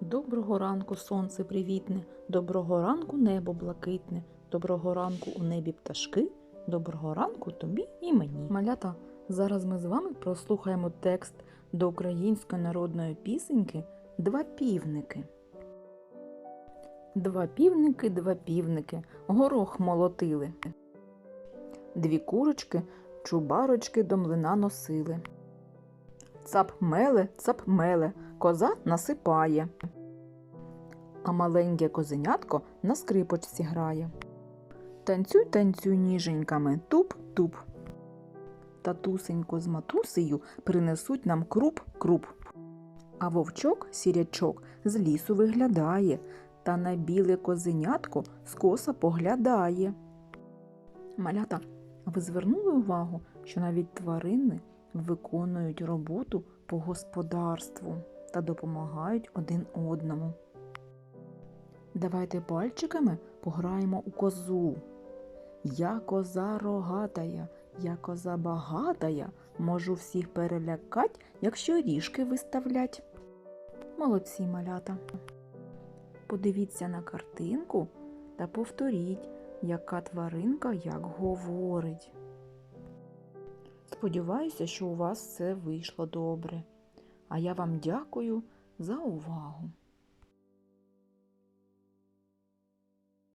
Доброго ранку, сонце привітне, доброго ранку небо блакитне, доброго ранку у небі пташки, доброго ранку тобі і мені. Малята, зараз ми з вами прослухаємо текст до української народної пісеньки Два півники. Два півники, два півники, горох молотили. Дві курочки, чубарочки до млина носили. Цап меле, цап меле, коза насипає. А маленьке козенятко на скрипочці грає. Танцюй, танцюй ніженьками, туп-туп. Татусенько з матусею принесуть нам круп-круп. А вовчок, сірячок, з лісу виглядає, та на біле козенятко скоса поглядає. Малята, ви звернули увагу, що навіть тварини виконують роботу по господарству та допомагають один одному. Давайте пальчиками пограємо у козу. Я коза рогатая, я коза багатая, можу всіх перелякать, якщо ріжки виставлять. Молодці малята. Подивіться на картинку та повторіть, яка тваринка як говорить. Сподіваюся, що у вас все вийшло добре. А я вам дякую за увагу.